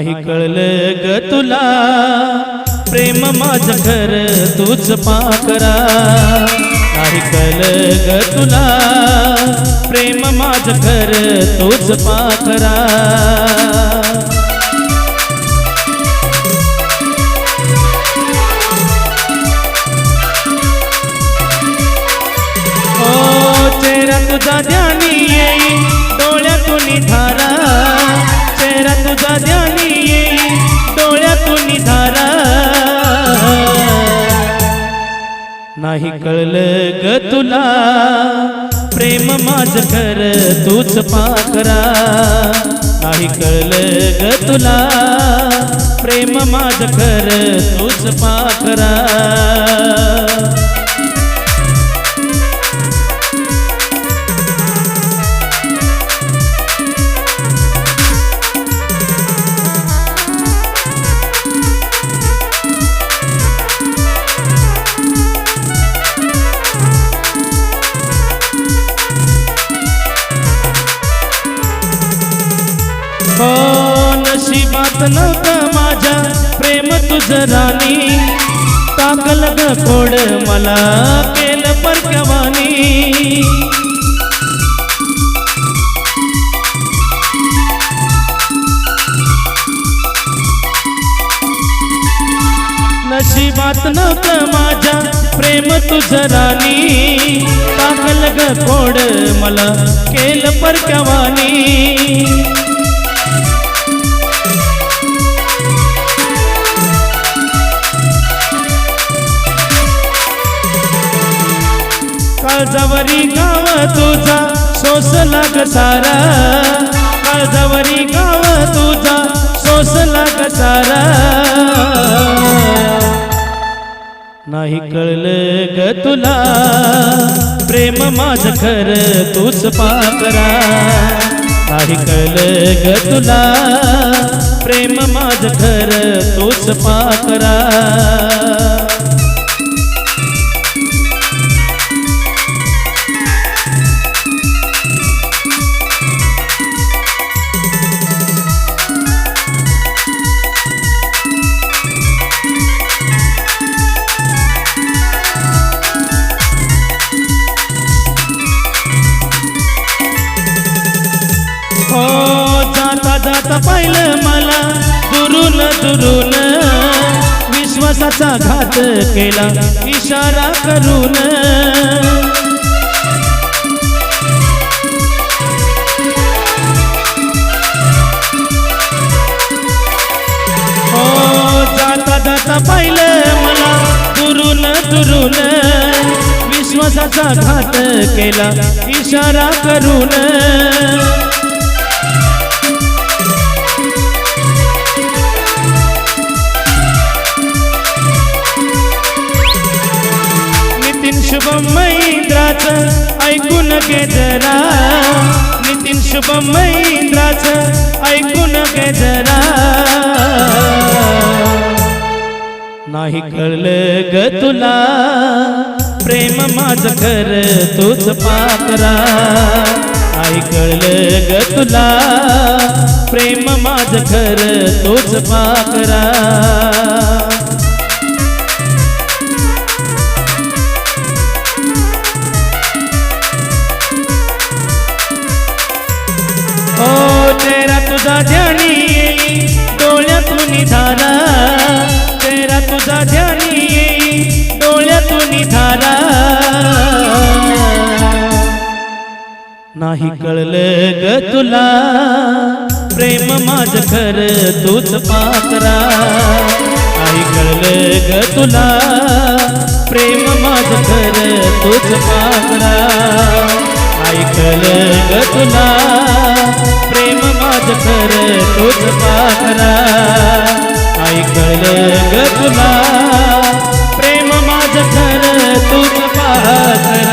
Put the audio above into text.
नाही कळलं ग तुला. प्रेम माझं घर तूच पाकरा. नाही कळलं ग तुला. प्रेम माझं घर तूच पाकरा. ओ चेहरा तुझा ध्यानी येई नाही कळलं ग तुला. प्रेम माझ कर तूच पाखरा. नाही कळलं ग तुला. प्रेम माझ कर तूच पाकरा नशिबात नव्हतं माझ्या. प्रेम तुझ राणी. टाकल ग खोड मला. केलं परकवानी नशिबात नव्हतं माझ्या. प्रेम तुझ राणी. टाकल ग खोड मला. केलं परकवानी काळजावरी गाव तुझा सोसला कसारा सारा. काळजावरी गाव तुझा सोसला कसारा सारा. नाही कळलं ग तुला प्रेम माझ खर तूच पाकरा. नाही कळलं ग तुला प्रेम माझ खर तूच पाकरा. जाता पाहिलं मला. दुरून दुरून विश्वासाचा घात केला. इशारा करून. हो जाता जाता पाहिलं मला. दुरून दुरून विश्वासाचा घात केला. इशारा करून. शुभम महिंद्राच ऐकून घे जरा. नितीन शुभम महिंद्राच ऐकून घे जरा. नाही कळलं ग तुला प्रेम माझ कर तूच पाकरा नाही कळलं ग तुला प्रेम माझ कर तूच पाकरा नाही कळलं ग तुला. प्रेम माझ खर तूच पात्रा. नाही कळलं ग तुला. प्रेम माझ खर तूच पात्रा. नाही कळलं ग तुला. प्रेम माझ खर तूच पात्रा. नाही कळलं ग तुला. प्रेम माझ खर तूच पात्र.